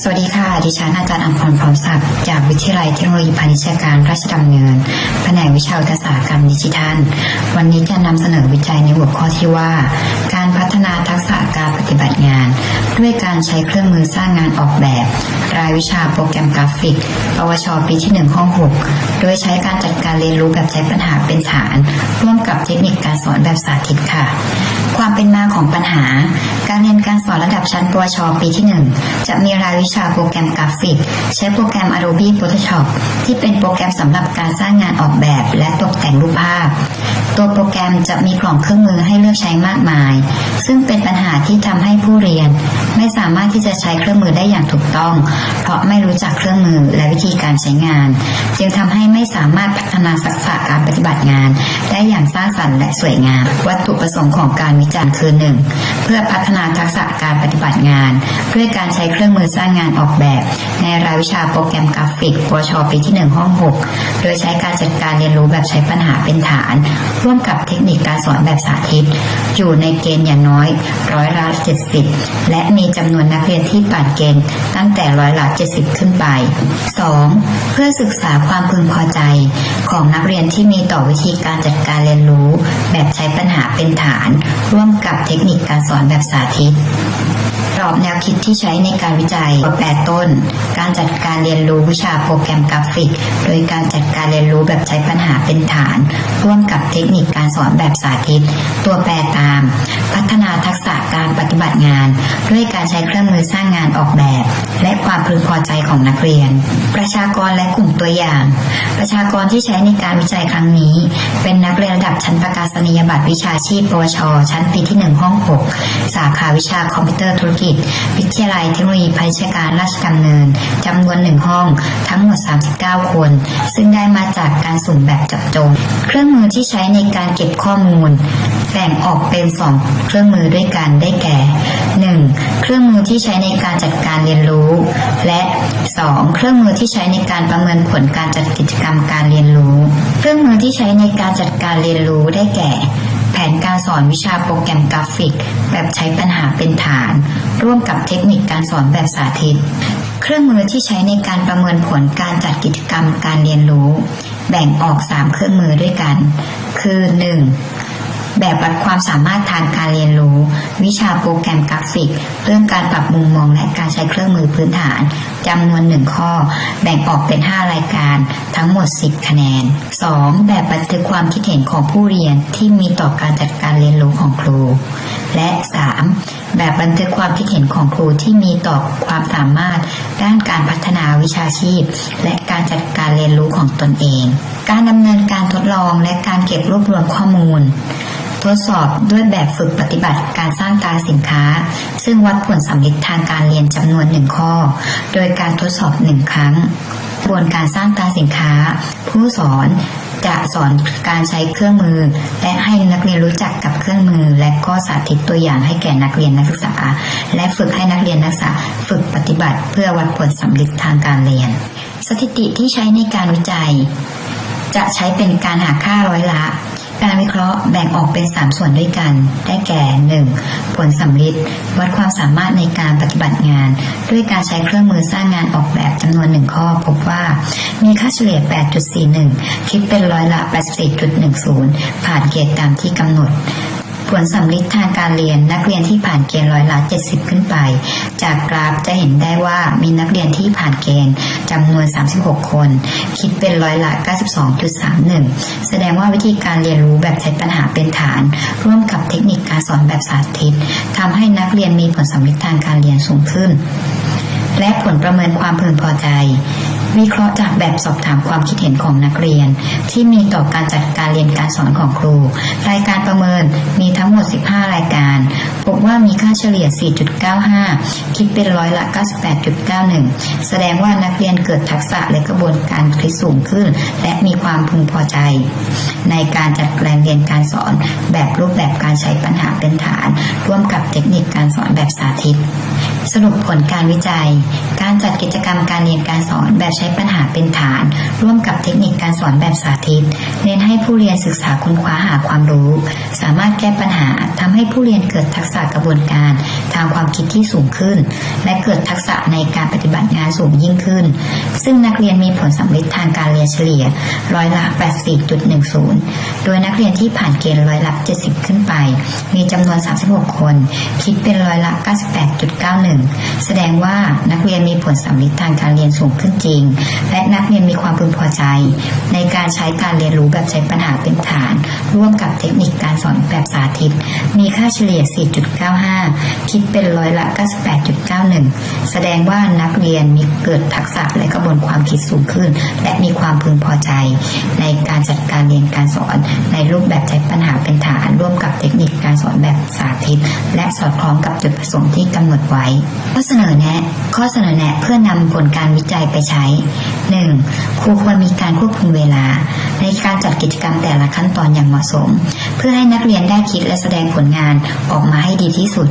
สวัสดีค่ะ ดิฉันอาจารย์อัมพรพร้อมศักดิ์จากวิทยาลัยเทคโนโลยีพาณิชยการราชดำเนิน แผนกวิชาอุตสาหกรรมดิจิทัล วันนี้จะนำเสนอวิจัยในหัวข้อที่ว่า การพัฒนาทักษะการปฏิบัติงาน ด้วยการใช้เครื่องมือสร้างงานออกแบบ รายวิชาโปรแกรมกราฟิก ปวช ปีที่1ห้อง6โดยใช้การจัดการเรียนรู้แบบใช้ปัญหาเป็นฐาน ร่วมกับเทคนิคการสอนแบบสาธิตค่ะ ความเป็นมาของปัญหา การเรียนการสอนระดับชั้นปวช ปีที่ 1 จะมีรายวิชาโปรแกรมกราฟิก ใช้โปรแกรม Adobe Photoshop ที่เป็นโปรแกรมสำหรับการสร้างงานออกแบบ และตกแต่งรูปภาพ ตัวโปรแกรมจะมีกล่องเครื่องมือให้เลือกใช้มากมาย ซึ่งเป็นปัญหาที่ทำให้ผู้เรียนไม่สามารถที่จะใช้เครื่องมือได้อย่างถูกต้อง เพราะไม่รู้จักเครื่องมือและวิธีการใช้งาน จึงทำให้ไม่สามารถพัฒนาทักษะการปฏิบัติงาน ได้อย่างสร้างสรรค์และสวยงาม วัตถุประสงค์ของการวิจารณ์คือ 1. เพื่อพัฒนาทักษะการปฏิบัติงานด้วยการใช้เครื่องมือสร้างงานออกแบบ ในรายวิชาโปรแกรมกราฟิกปวชปีที่ 1 ห้อง 6 โดยใช้การจัดการเรียนรู้แบบใช้ปัญหาเป็นฐาน ร่วมกับเทคนิคการสอนแบบสาธิต อยู่ในเกณฑ์อย่างน้อยร้อยละ70 และมีจำนวนนักเรียนที่ผ่านเกณฑ์ตั้งแต่ร้อยละ 70 ขึ้นไป 2. เพื่อศึกษาความพึงพอใจ ของนักเรียนที่มีต่อวิธีการจัดการเรียนรู้ แบบใช้ปัญหาเป็นฐาน ร่วมกับเทคนิคการสอนแบบสาธิต อบแนวคิดที่ใช้ในการวิจัยแปดต้น การจัดการเรียนรู้วิชาโปรแกรมกราฟิก โดยการจัดการเรียนรู้แบบใช้ปัญหาเป็นฐาน ร่วมกับเทคนิคการสอนแบบสาธิต ตัวแปรตาม พัฒนาทักษะการปฏิบัติงาน ด้วยการใช้เครื่องมือสร้างงานออกแบบ และความพึงพอใจของนักเรียน ประชากรและกลุ่มตัวอย่าง ประชากรที่ใช้ในการวิจัยครั้งนี้ เป็นนักเรียนระดับชั้นประกาศนียบัตรวิชาชีพปวช ชั้นปีที่ 1 ห้อง 6 สาขาวิชาคอมพิวเตอร์ธุรกิจวิทยาลัยเทคโนโลยีพาณิชยการราชดำเนินจำนวนหนึ่งห้องทั้งหมด 39 คน ซึ่งได้มาจากการสุ่มแบบจับจง เครื่องมือที่ใช้ในการเก็บข้อมูลแบ่งออกเป็น 2 เครื่องมือด้วยกันได้แก่ 1. เครื่องมือที่ใช้ในการจัดการเรียนรู้ และ 2. เครื่องมือที่ใช้ในการประเมินผลการจัดกิจกรรมการเรียนรู้ เครื่องมือที่ใช้ในการจัดการเรียนรู้ได้แก่ การสอนวิชาโปรแกรมกราฟิก แบบใช้ปัญหาเป็นฐาน ร่วมกับเทคนิคการสอนแบบสาธิต เครื่องมือที่ใช้ในการประเมินผลการจัดกิจกรรมการเรียนรู้ แบ่งออก 3 เครื่องมือด้วยกัน คือ 1. แบบวัดความสามารถทางการเรียนรู้ วิชาโปรแกรมกราฟิก เรื่องการปรับมุมมองและการใช้เครื่องมือพื้นฐานจำนวนหนึ่งข้อ แบ่งออกเป็น 5 รายการทั้งหมด 10 คะแนน 2. แบบบันทึกความคิดเห็นของผู้เรียนที่มีต่อการจัดการเรียนรู้ของครู และ 3. แบบบันทึกความคิดเห็นของครูที่มีต่อความสามารถ ด้านการพัฒนาวิชาชีพ และการจัดการเรียนรู้ของตนเอง การดำเนินการทดลองและการเก็บรวบรวมข้อมูล ทดสอบด้วยแบบฝึกปฏิบัติการสร้างตราสินค้า ซึ่งวัดผลสำลิดทางการเรียนจำนวนหนึ่งข้อ โดยการทดสอบหนึ่งครั้งกระบวนการสร้างตราสินค้า ผู้สอนจะสอนการใช้เครื่องมือ และให้นักเรียนรู้จักกับเครื่องมือ และก็สาธิตตัวอย่างให้แก่นักเรียนนักศึกษา และฝึกให้นักเรียนนักศึกษาฝึกปฏิบัติ เพื่อวัดผลสำลิดทางการเรียน สถิติที่ใช้ในการวิจัย จะใช้เป็นการหาค่าร้อยละ การวิเคราะห์แบ่งออกเป็น 3 ส่วนด้วยกัน ได้แก่ 1. ผลสำลิดวัดความสามารถในการปฏิบัติงาน ด้วยการใช้เครื่องมือสร้างงานออกแบบจำนวนหนึ่งข้อ พบว่า มีค่าเฉลี่ย 8.41 คิดเป็นร้อยละ 84.10 ผ่านเกณฑ์ตามที่กำหนด ผลสำลิดทางการเรียนนักเรียนที่ผ่านเกณฑ์ร้อยละ 70 ขึ้นไป จากกราฟจะเห็นได้ว่ามีนักเรียนที่ผ่านเกณฑ์จำนวน 36 คน คิดเป็นร้อยละ 92.31 แสดงว่าวิธีการเรียนรู้แบบใช้ปัญหาเป็นฐาน ร่วมกับเทคนิคการสอนแบบสาธิตทำให้นักเรียนมีผลสำลิดทางการเรียนสูงขึ้น และผลประเมินความพึงพอใจ วิเคราะห์จากแบบสอบถามความคิดเห็นของนักเรียน ที่มีต่อการจัดการเรียนการสอนของครู รายการประเมินมีทั้งหมด 15 รายการ พบว่ามีค่าเฉลี่ย 4.95 คิดเป็นร้อยละ 98.91 แสดงว่านักเรียนเกิดทักษะและกระบวนการคิดสูงขึ้น และมีความพึงพอใจ ในการจัดการเรียนการสอนแบบรูปแบบการใช้ปัญหาเป็นฐาน ร่วมกับเทคนิคการสอนแบบสาธิต สรุปผลการวิจัย การจัดกิจกรรมการเรียนการสอนแบบใช้ช้ปัญหาเป็นฐาน ร่วมกับเทคนิคการสอนแบบสาธิต เน้นให้ผู้เรียนศึกษาค้นคว้าหาความรู้ สามารถแก้ปัญหาทำให้ผู้เรียนเกิดทักษะกระบวนการ ทางความคิดที่สูงขึ้น และเกิดทักษะในการปฏิบัติงานสูงยิ่งขึ้น ซึ่งนักเรียนมีผลสำเร็จทางการเรียนเฉลี่ยร้อยละ 84.10 โดยนักเรียนที่ผ่านเกณฑ์ร้อยละ 70 ขึ้นไป มีจำนวน 36 คน คิดเป็นร้อยละ 98.91 แสดงว่านักเรียนมีผลสำเร็จทางการเรียนสูงขึ้นจริง และนักเรียนมีความพึงพอใจ ในการใช้การเรียนรู้แบบใช้ปัญหาเป็นฐาน ร่วมกับเทคนิคการสอนแบบสาธิต มีค่าเฉลี่ย 4.95 คิดเป็นร้อยละ 98.91 แสดงว่านักเรียนมีเกิดทักษะและกระบวนความคิดสูงขึ้น และมีความพึงพอใจ ในการจัดการเรียนการสอน ในรูปแบบใช้ปัญหาเป็นฐาน ร่วมกับเทคนิคการสอนแบบสาธิต และสอดคล้องกับจุดประสงค์ที่กำหนดไว้ ข้อเสนอแนะ ข้อเสนอแนะเพื่อนำผลการวิจัยไปใช้ 1. ครูควรมีการควบคุมเวลา ในการจัดกิจกรรมแต่ละขั้นตอนอย่างเหมาะสม เพื่อให้นักเรียนได้คิดและแสดงผลงานออกมาให้ดีที่สุด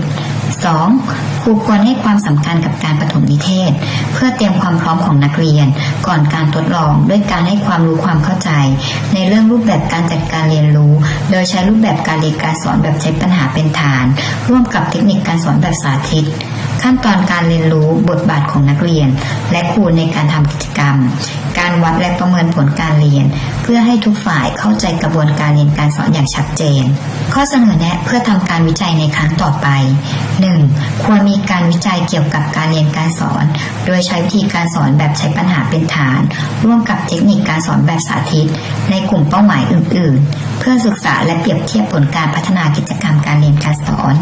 2. ครูควรให้ความสำคัญกับการปฐมนิเทศ เพื่อเตรียมความพร้อมของนักเรียน ก่อนการทดลองด้วยการให้ความรู้ความเข้าใจ ในเรื่องรูปแบบการจัดการเรียนรู้ โดยใช้รูปแบบการเรียนการสอนแบบใช้ปัญหาเป็นฐาน ร่วมกับเทคนิคการสอนแบบสาธิต ขั้นตอนการเรียนรู้บทบาทของนักเรียน และครูในการทำกิจกรรม การวัดและประเมินผลการเรียน เพื่อให้ทุกฝ่ายเข้าใจกระบวนการเรียนการสอนอย่างชัดเจน ข้อเสนอแนะเพื่อทำการวิจัยในครั้งต่อไป 1. ควรมีการวิจัยเกี่ยวกับการเรียนการสอน โดยใช้วิธีการสอนแบบใช้ปัญหาเป็นฐาน ร่วมกับเทคนิคการสอนแบบสาธิต ในกลุ่มเป้าหมายอื่น ๆ เพื่อศึกษาและเปรียบเทียบผลการพัฒนากิจกรรมการเรียนการสอน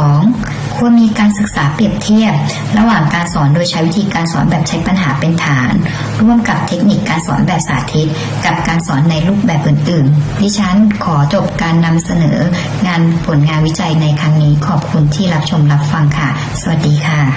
2. ควรมีการศึกษาเปรียบเทียบ ระหว่างการสอนโดยใช้วิธีการสอนแบบใช้ปัญหาเป็นฐาน ร่วมกับเทคนิคการสอนแบบสาธิต กับการสอนในรูปแบบอื่นๆ ดิฉันขอจบการนำเสนองานผลงานวิจัยในครั้งนี้ขอบคุณที่รับชมรับฟังค่ะ สวัสดีค่ะ